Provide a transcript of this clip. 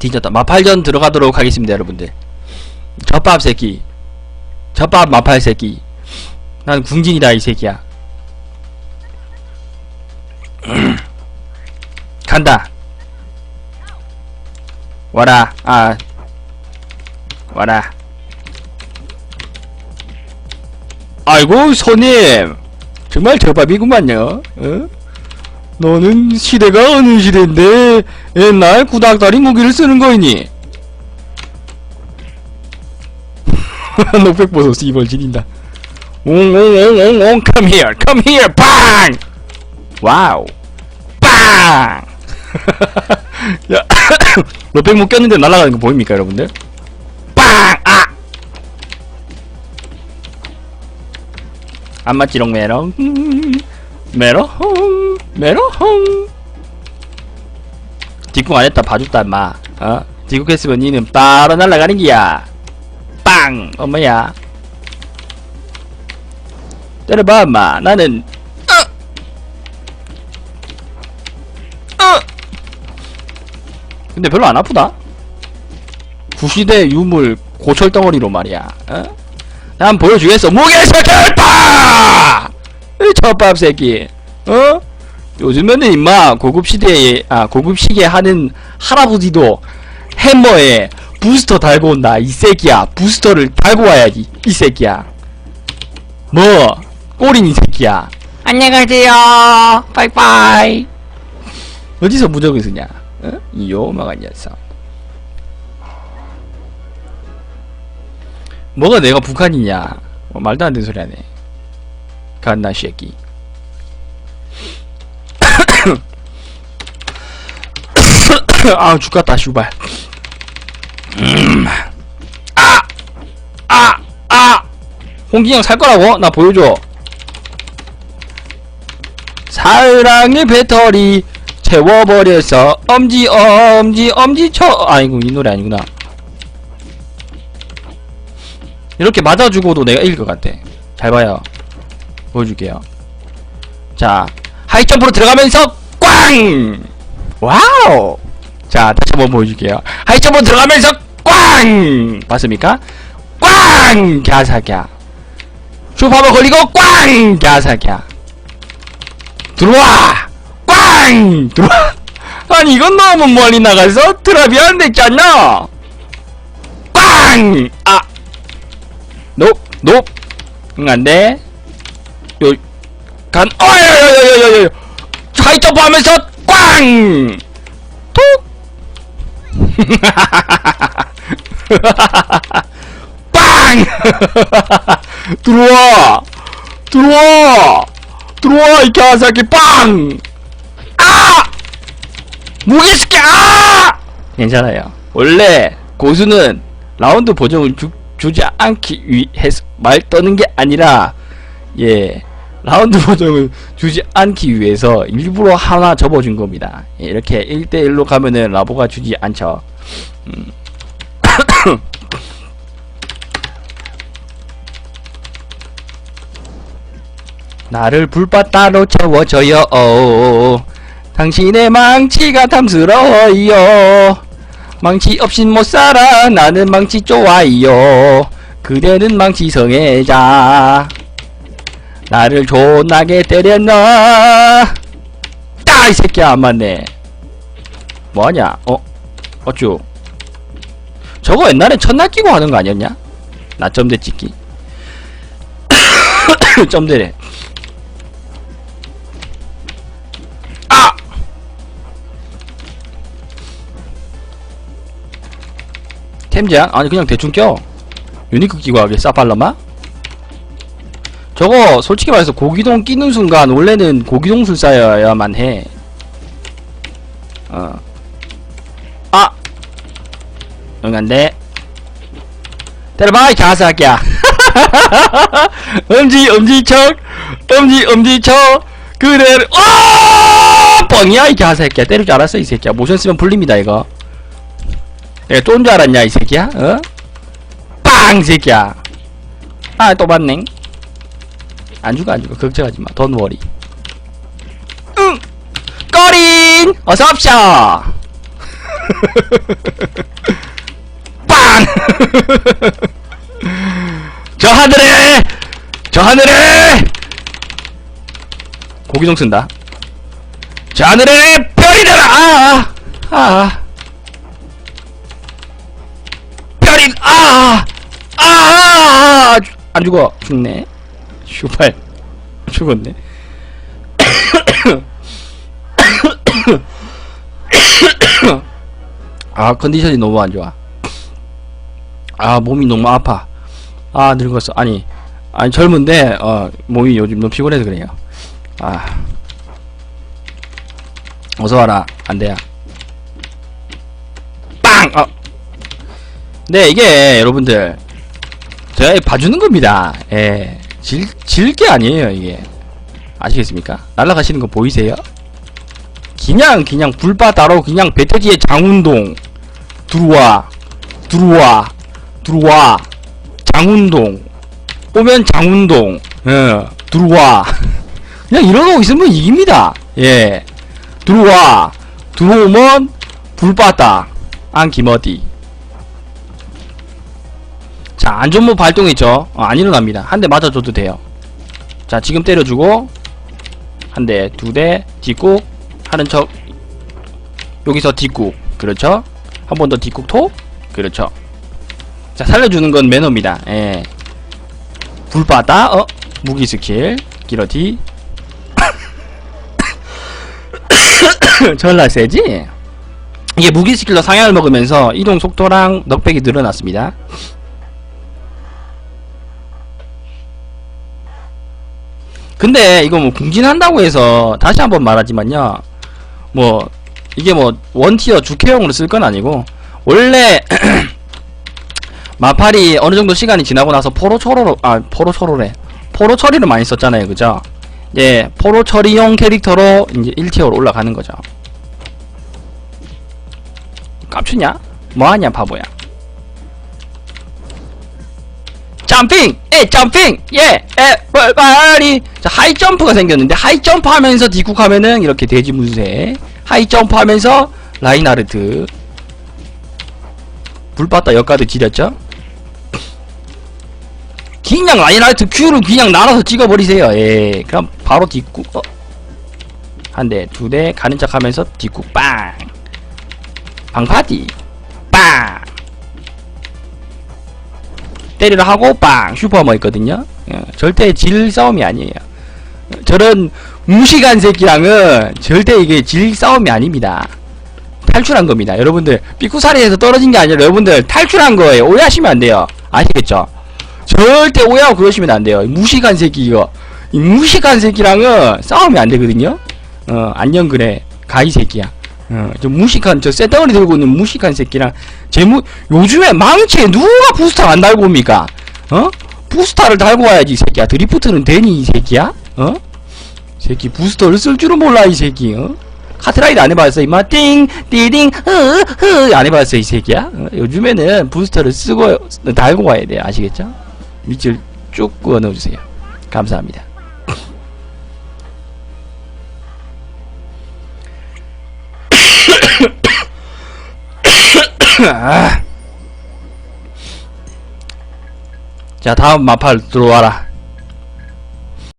뒤졌다. 마팔전 들어가도록 하겠습니다 여러분들. 젖밥 새끼. 젖밥 마팔 새끼. 난 궁진이다 이 새끼야. 간다. 와라. 아. 와라. 아이고 손님. 정말 젖밥이구만요. 어? 너는 시대가 어느 시대인데 옛날 구닥다리 무기를 쓰는 거이니? 녹백보소 씨벌 지린다 옹옹옹옹옹 come here come here 빵 와우 빵 야, 녹백목 꼈는데 날아가는 거 보입니까 여러분들? 빵! 아! 안 맞지롱 메롱 메롱 메롱 뒷궁 안 했다 봐줬다 인마. 어? 뒷궁 했으면 니는 바로 날아가는 기야. 빵! 엄마야. 때려봐 인마. 나는 어! 어! 근데 별로 안 아프다. 구시대 유물 고철 덩어리로 말이야. 어? 난 보여주겠어. 무게에서 결파! 첫밥 새끼. 어? 요즘에는 임마 고급 시대에 아 고급 시계 하는 할아버지도 햄머에 부스터 달고 온다 이 새끼야. 부스터를 달고 와야지 이 새끼야. 뭐 꼬린 이 새끼야. 안녕하세요. 빠이빠이. 어디서 무적을 쓰냐? 어? 이 요망한 녀석. 뭐가 내가 북한이냐? 뭐 말도 안 되는 소리 하네. 갓나 새끼 아 죽겠다 슈발 음. 아! 아! 아! 홍기영 살 거라고? 나 보여줘 사랑의 배터리 채워버려서 엄지 엄지 엄지쳐 아이고 이 노래 아니구나 이렇게 맞아주고도 내가 이길 것 같아 잘 봐요 보여줄게요 자 하이점프로 들어가면서 꽝 와우 자 다시 한번 보여줄게요. 하이점프로 들어가면서 꽝! 봤습니까? 꽝! 갸사갸. 슈퍼버 걸리고 꽝! 갸사갸. 들어와! 꽝! 들어와! 아니 이건 너무 멀리 나가서 드랍이 안 됐잖아! 꽝 아! 높, 높. 응, 안 돼. 요, 간, 어여여여여여여. 하이점프 하면서, 꽝! 톡! 빵! 들어와! 들어와! 들어와, 이 개새끼, 빵! 아! 무게스키, 아! 괜찮아요. 원래, 고수는 라운드 보정을 주, 주지 않기 위해서 말 떠는 게 아니라 예 라운드 보정을 주지 않기 위해서 일부러 하나 접어준 겁니다 예, 이렇게 1대1로 가면은 라보가 주지 않죠 음. 나를 불밭 따로 채워줘요. 오. 당신의 망치가 탐스러워요. 망치 없인 못 살아. 나는 망치 좋아요. 그대는 망치 성애자. 나를 존나게 때렸나? 따 이 새끼야 안 맞네. 뭐하냐? 어 어쭈 저거 옛날에 첫날 끼고 하는 거 아니었냐? 나 점대 찍기. 점대래. 아! 템제한? 아니 그냥 대충 껴. 유니크 끼고 하게 싸팔라마? 저거 솔직히 말해서 고기동 끼는 순간 원래는 고기동 술사여야만 해. 어. 아! 응 안돼 때려봐 이 가사끼야. 엄지 엄지척 엄지 엄지척. 그래 어 뻥이야 이 가사끼야. 때릴 줄 알았어 이 새끼야. 모션 쓰면 불립니다 이거. 내가 쫀 줄 알았냐 이 새끼야? 어? 빵 새끼야. 아 또 봤네. 안 죽어 안 죽어. 걱정하지마. 돈 워리 응! 꺼린! 어서옵쇼 빵! 저 하늘에! 저 하늘에! 고기종 쓴다. 저 하늘에 별이 되라! 아! 아! 아. 별이, 아! 아! 아! 아! 안 죽어. 죽네. 슈발. 죽었네. 아, 컨디션이 너무 안 좋아. 아, 몸이 너무 아파. 아, 늙었어. 아니, 아니, 젊은데, 어, 몸이 요즘 너무 피곤해서 그래요. 아. 어서 와라. 안 돼야. 빵! 어. 네, 이게, 여러분들. 제가 봐주는 겁니다. 예. 질, 질게 아니에요, 이게. 아시겠습니까? 날아가시는 거 보이세요? 그냥, 그냥 불바다로 그냥 배터지의 장운동. 들어와. 들어와. 들어와. 장운동. 오면 장운동. 예. 들어와. 그냥 이러고 있으면 이깁니다. 예. 들어와. 들어오면 불바다. 안기머디. 자, 안전모 발동했죠? 어, 안 일어납니다. 한 대 맞아줘도 돼요. 자, 지금 때려주고, 한 대, 두 대, 뒷국, 하는 척, 여기서 뒷국, 그렇죠? 한 번 더 뒷국 톡, 그렇죠. 자, 살려주는 건 매너입니다. 예. 불바다, 어, 무기 스킬, 기러티. 전라 세지? 이게 무기 스킬로 상향을 먹으면서 이동 속도랑 넉백이 늘어났습니다. 근데 이거 뭐 궁진한다고 해서 다시 한번 말하지만요. 뭐 이게 뭐 원티어 주캐용으로 쓸 건 아니고 원래 마팔이 어느 정도 시간이 지나고 나서 포로 처로로 아 포로 처로래 포로 처리를 많이 썼잖아요, 그죠? 예, 포로 처리용 캐릭터로 이제 1티어로 올라가는 거죠. 깝추냐? 뭐하냐, 바보야. 점핑! 예, 점핑! 예, 에, 뭐, 빨리! 자, 하이 점프가 생겼는데, 하이 점프 하면서 디쿡하면은, 이렇게 돼지 문세. 하이 점프 하면서, 라인하르트. 불바다 역가드 지렸죠? 그냥 라인하르트 Q를 그냥 나눠서 찍어버리세요. 예, 그럼 바로 뒷국, 어. 한 대, 두 대, 가는 척 하면서 뒷국, 빵! 방파티! 빵! 때리려 하고 빵 슈퍼머 있거든요. 예, 절대 질 싸움이 아니에요. 저런 무식한 새끼랑은 절대 이게 질 싸움이 아닙니다. 탈출한 겁니다. 여러분들 삐꾸사리에서 떨어진 게 아니라 여러분들 탈출한 거예요. 오해하시면 안 돼요. 아시겠죠? 절대 오해하고 그러시면 안 돼요. 무식한 새끼 이거. 이 무식한 새끼랑은 싸움이 안 되거든요. 어 안녕 그래 가이 새끼야. 어, 저 무식한 저 쇠덩어리 들고 있는 무식한 새끼랑 제무 요즘에 망치에 누가 부스터 안 달고 옵니까? 어? 부스터를 달고 와야지 이 새끼야. 드리프트는 되니 이 새끼야? 어? 새끼 부스터를 쓸 줄은 몰라 이 새끼. 어? 카트라이드 안 해봤어 이마 띵 띠딩 흐흐 안 해봤어 이 새끼야. 어? 요즘에는 부스터를 쓰고 달고 와야 돼요. 아시겠죠? 밑줄 쭉 그어 넣어주세요. 감사합니다. 아. 자 다음 마팔 들어와라